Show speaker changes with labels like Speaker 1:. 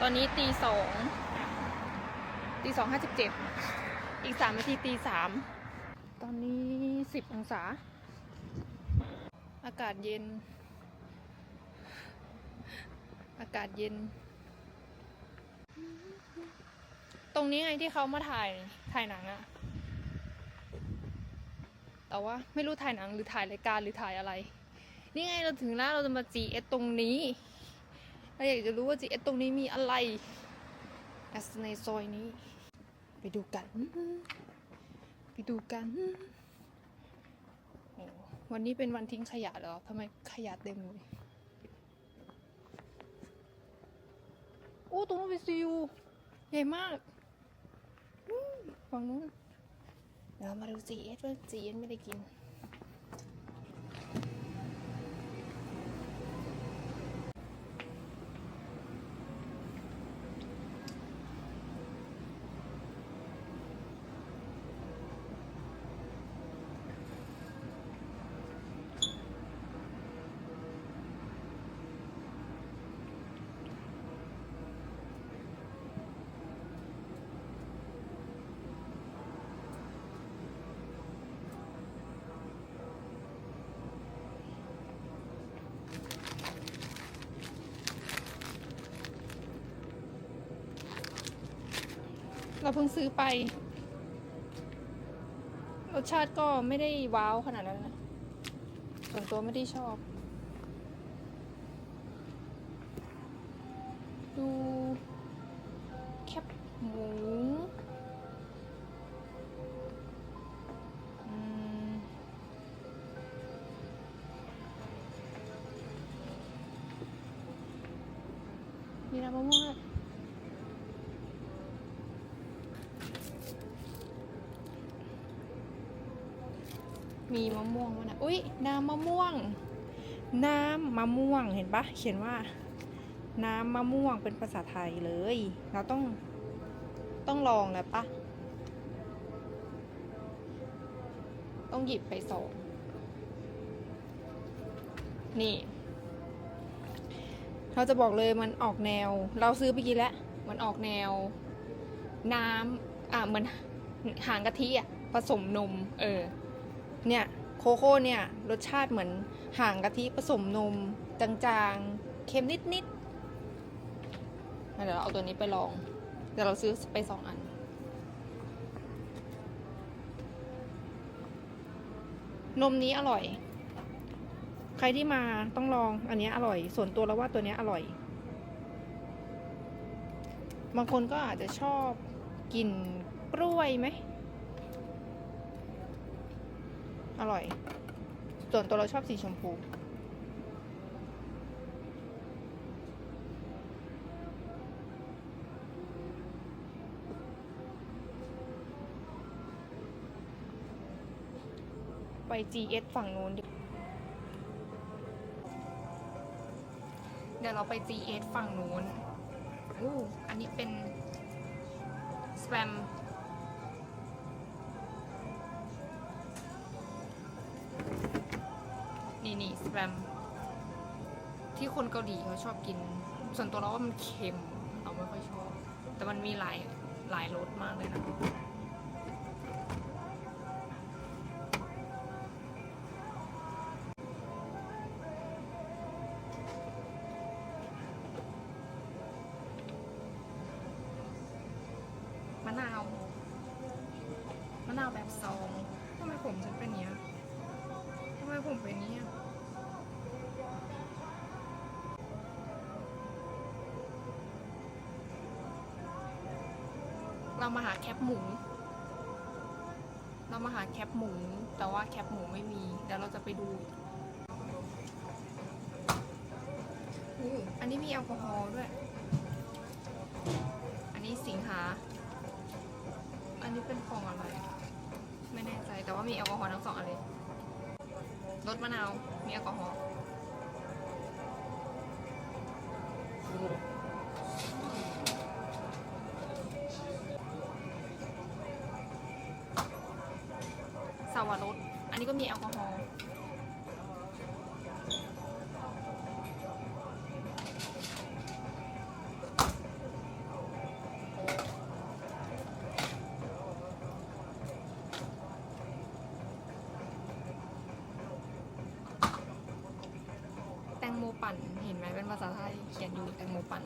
Speaker 1: ตอนนี้ตีสองตีสองห้าสิบเจ็ดอีกสามนาทีตีสามตอนนี้สิบองศา อากาศเย็น อากาศเย็น ตรงนี้ไงที่เขามาถ่ายถ่ายหนังอะแต่ว่าไม่รู้ถ่ายหนังหรือถ่ายรายการหรือถ่ายอะไร นี่ไงเราถึงแล้วเราจะมา GS ตรงนี้ เราอยากจะรู้ว่า GS ตรงนี้มีอะไรแอสในซอยนี้ ไปดูกัน ไปดูกัน วันนี้เป็นวันทิ้งขยะเหรอทำไมขยะเต็มเลยโอ้ตรงนู้นเป็นซีอูใหญ่มากฝั่งนู้นเดี๋ยวมาดู GS ว่า GS ไม่ได้กิน เราเพิ่งซื้อไป รสชาติก็ไม่ได้ว้าวขนาดนั้นนะส่วนตัวไม่ได้ชอบ ดูแคบหมูอืมมีน้ำมะม่วงด้วย มีมะม่วงวะนะอุ้ยน้ำมะม่วง น้ำมะม่วงเห็นปะเขียนว่า น้ำมะม่วงเป็นภาษาไทยเลย เราต้องต้องลองแล้วปะต้องหยิบไปสองนี่ เราจะบอกเลยมันออกแนว เราซื้อไปกินแล้ว มันออกแนว น้ำอะเหมือนหางกะทิอะผสมนม เออ เนี่ยโคโค่เนี่ยรสชาติเหมือนห่างกะทิผสมนมจางๆ เค็มนิดๆเดี๋ยวเราเอาตัวนี้ไปลองเดี๋ยวเราซื้อไปสองอัน นมนี้อร่อย ใครที่มาต้องลองอันนี้อร่อย ส่วนตัวเราว่าตัวนี้อร่อย บางคนก็อาจจะชอบกินกล้วยไหม อร่อย ส่วนตัวเราชอบสีชมพูไป GS ฝั่งนู้นดิเดี๋ยวเราไป GS ฝั่งนู้นอู้อันนี้เป็น สแปม แปมที่คนเกาหลีเขาชอบกิน ส่วนตัวเราว่ามันเค็ม เราไม่ค่อยชอบ แต่มันมีหลายหลายรสมากเลยนะมะนาวมะนาวแบบซองทำไมผมฉันเป็นเนี้ยทำไมผมเป็นอย่างนี้อ เรามาหาแคปหมู เรามาหาแคปหมู แต่ว่าแคปหมูไม่มีเดี๋ยวเราจะไปดูอันนี้มีแอลกอฮอล์ด้วย อันนี้สิงหา อันนี้เป็นฟองอะไร ไม่แน่ใจแต่ว่ามีแอลกอฮอล์ทั้งสองอันเลยรสมะนาว มีแอลกอฮอล์าวรสอันนี้ก็มีแอลกอฮอล์แตงโมปั่น เห็นไหมเป็นภาษาไทยเขียนอยู่แตงโมปั่น